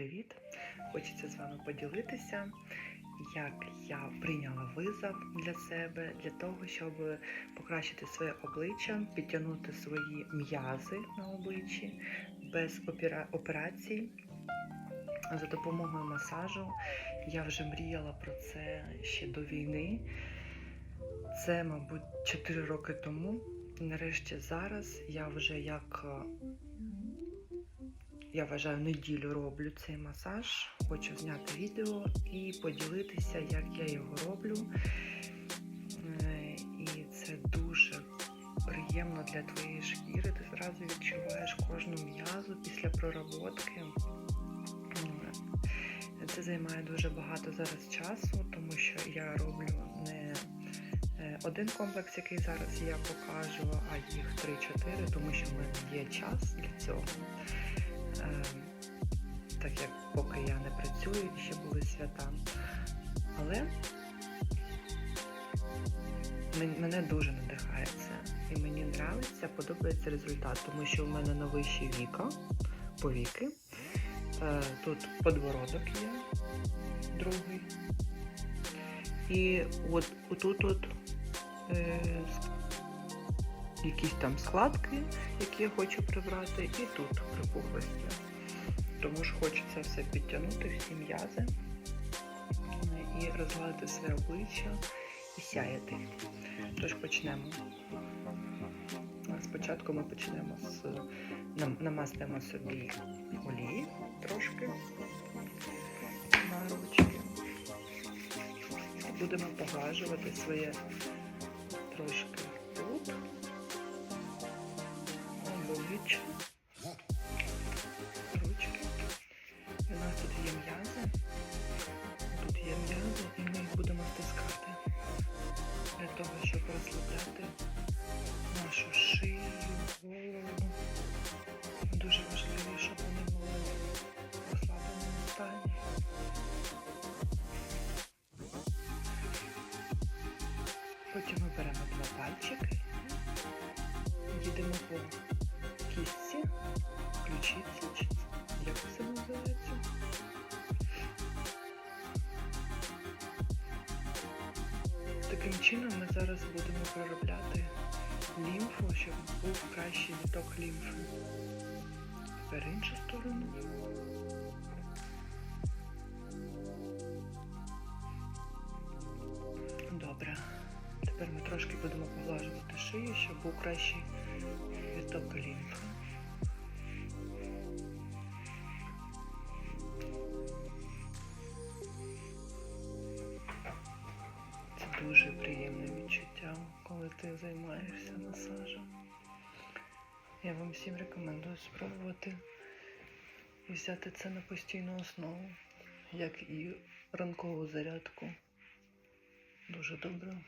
привіт! Хочеться з вами поділитися, як я прийняла визов для себе, для того, щоб покращити своє обличчя, підтягнути свої м'язи на обличчі без операцій. За допомогою масажу я вже мріяла про це ще до війни. Це, мабуть, 4 роки тому. Нарешті зараз я вже як я вважаю, неділю роблю цей масаж. Хочу зняти відео і поділитися, як я його роблю. Е, І це дуже приємно для твоєї шкіри. Ти зразу відчуваєш кожну м'язу після проработки. Е, Це займає дуже багато зараз часу, тому що я роблю не е, один комплекс, який зараз я покажу, а їх 3-4, тому що в мене є час для цього. Е, так як поки я не працюю, ще були свята. Але мене дуже надихає це. І мені подобається, подобається результат, тому що в мене новіші віка, повіки. Е, Тут подбородок є, другий. І от отут от е, якісь там складки, які я хочу прибрати, і тут припухлості. Тому ж хочеться все підтягнути, всі м'язи і розгладити своє обличчя і сяяти. Тож почнемо. Спочатку ми почнемо з намастимо собі олії трошки на ручки. Будемо поглажувати своє трошки тут обличчя, тут є м'язи. Тут є м'язи, і ми їх будемо стискати для того, щоб розслабляти нашу шию, голову. Дуже важливо, щоб вони були в розслабленому стані. Потім ми беремо два пальчики, їдемо по кістці, ключиці, чи як це Таким чином ми зараз будемо проробляти лімфу, щоб був кращий відток лімфи. Тепер іншу сторону. Добре. Тепер ми трошки будемо поглажувати шию, щоб був кращий відток лімфи. Коли займаєшся масажем. Я вам всім рекомендую спробувати і взяти це на постійну основу, як і ранкову зарядку. Дуже добре.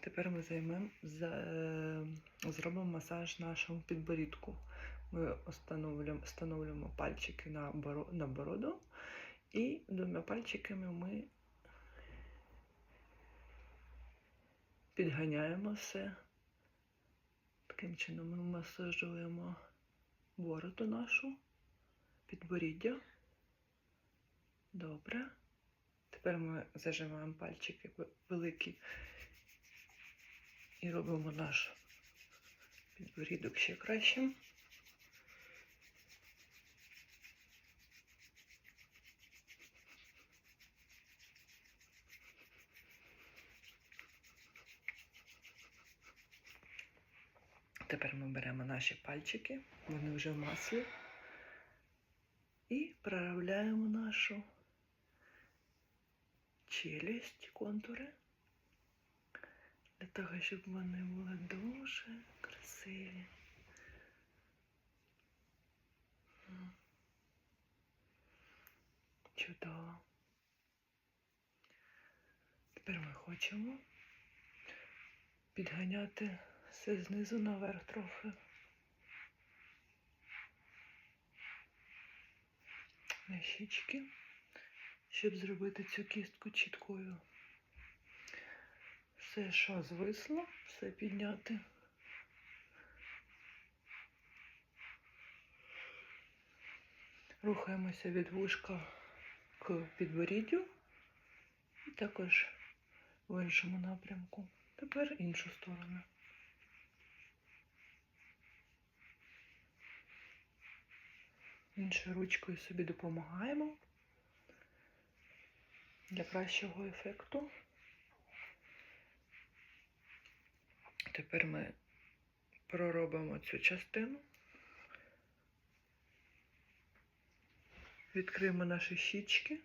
Тепер ми займемо, за, е, зробимо масаж нашому підборідку. Ми встановлюємо, пальчики на бороду і двома пальчиками ми підганяємо все. Таким чином ми масажуємо бороду нашу, підборіддя. Добре. Тепер ми зажимаємо пальчики великі і робимо наш підборідок ще кращим. Тепер ми беремо наші пальчики, вони вже в маслі, і проявляємо нашу челюсть, контури, для того, щоб вони були дуже красиві. Чудово. Тепер ми хочемо підганяти все знизу наверх трохи. На щічки, щоб зробити цю кістку чіткою. Все, що звисло, все підняти. Рухаємося від вушка к підборіддю. І також в іншому напрямку. Тепер іншу сторону. Іншою ручкою собі допомагаємо для кращого ефекту. Тепер ми проробимо цю частину. Відкриємо наші щічки.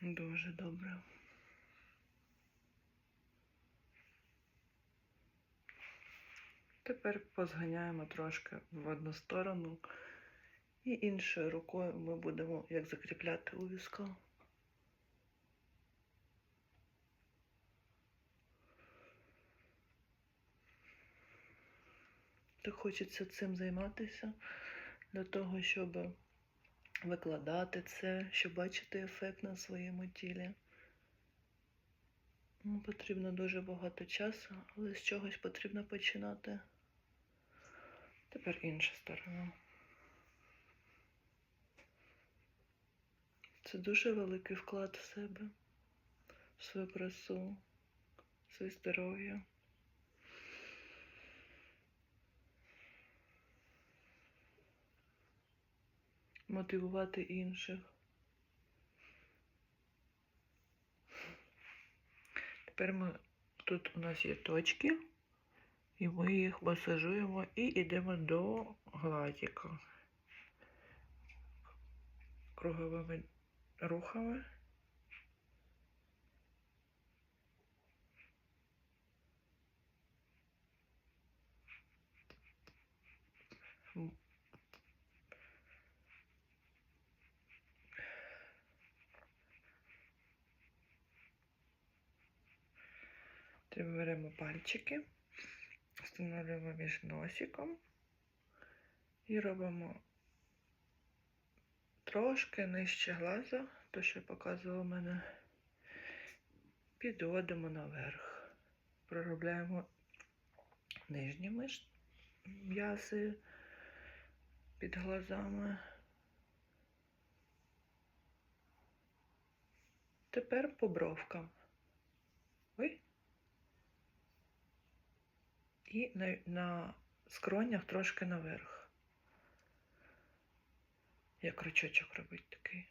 Дуже добре. Тепер позганяємо трошки в одну сторону і іншою рукою ми будемо як закріпляти у візка. Хочеться цим займатися для того, щоб викладати це, щоб бачити ефект на своєму тілі. Потрібно дуже багато часу, але з чогось потрібно починати. Тепер інша сторона. Це дуже великий вклад в себе, в свою красу, в своє здоров'я. Мотивувати інших. Тепер ми тут у нас є точки, і ми їх масажуємо і йдемо до гладіка круговими рухами. Беремо пальчики, встановлюємо між носиком і робимо трошки нижче глаза, то що показувало мене, підводимо наверх. Проробляємо нижні м'язи під глазами. Тепер по бровкам. Ой. І на, на скронях трошки наверх. Як крючочок робить такий.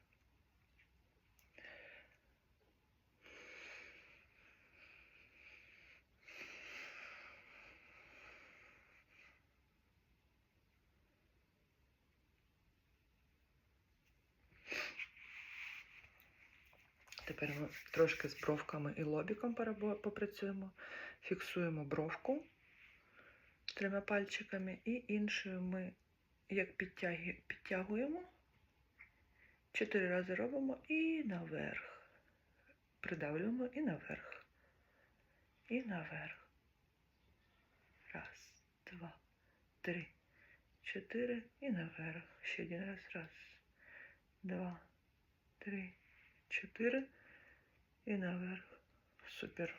Тепер ми трошки з бровками і лобіком попрацюємо. Фіксуємо бровку трьома пальчиками і іншою ми як підтягуємо. Чотири рази робимо і наверх. Придавлюємо і наверх. І наверх. Раз, два, три, чотири і наверх. Ще один раз. Раз, два, три, чотири і наверх. Супер.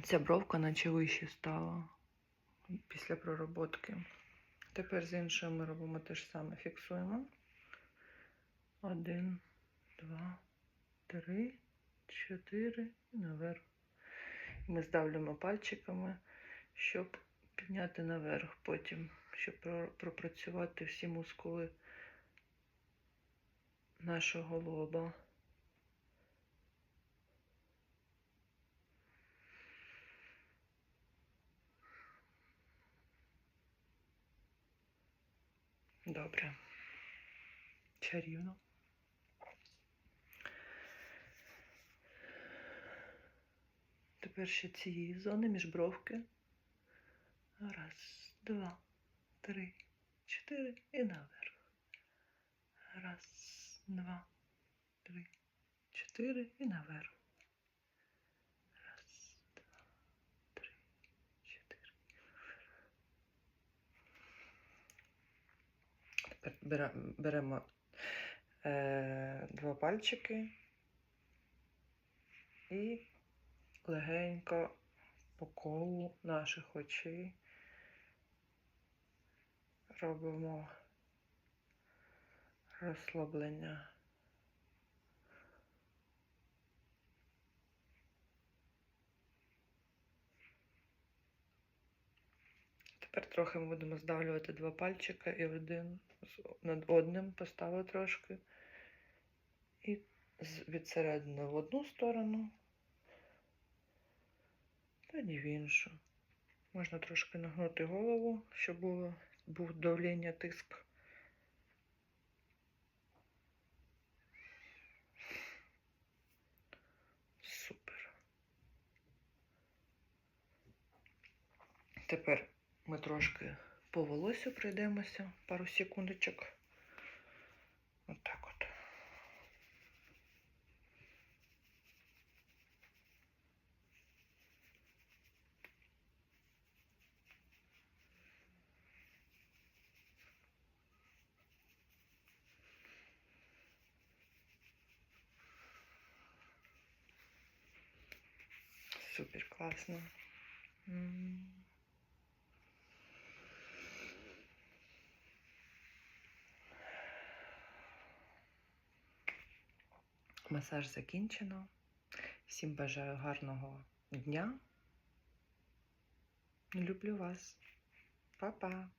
Ця бровка наче вище стала після пророботки. Тепер з іншою ми робимо те ж саме. Фіксуємо. Один, два, три, чотири і наверх. Ми здавлюємо пальчиками, щоб підняти наверх потім, щоб пропрацювати всі мускули нашого лоба. Добре. Чарівно. Тепер ще цієї зони міжбровки. Раз, два, три, чотири і наверх. Раз, два, три, чотири і наверх. Раз, два, три, чотири Тепер бере- беремо е, два пальчики і легенько по колу наших очей робимо розслаблення. Тепер трохи ми будемо здавлювати два пальчика і один над одним поставили трошки. І з- від середини в одну сторону, тоді в іншу. Можна трошки нагнути голову, щоб було, був давлення, тиск. Супер. Тепер ми трошки по волосю пройдемося, пару секундочок. Отак от. Супер класно. Масаж закінчено. Всім бажаю гарного дня. Люблю вас. Па-па.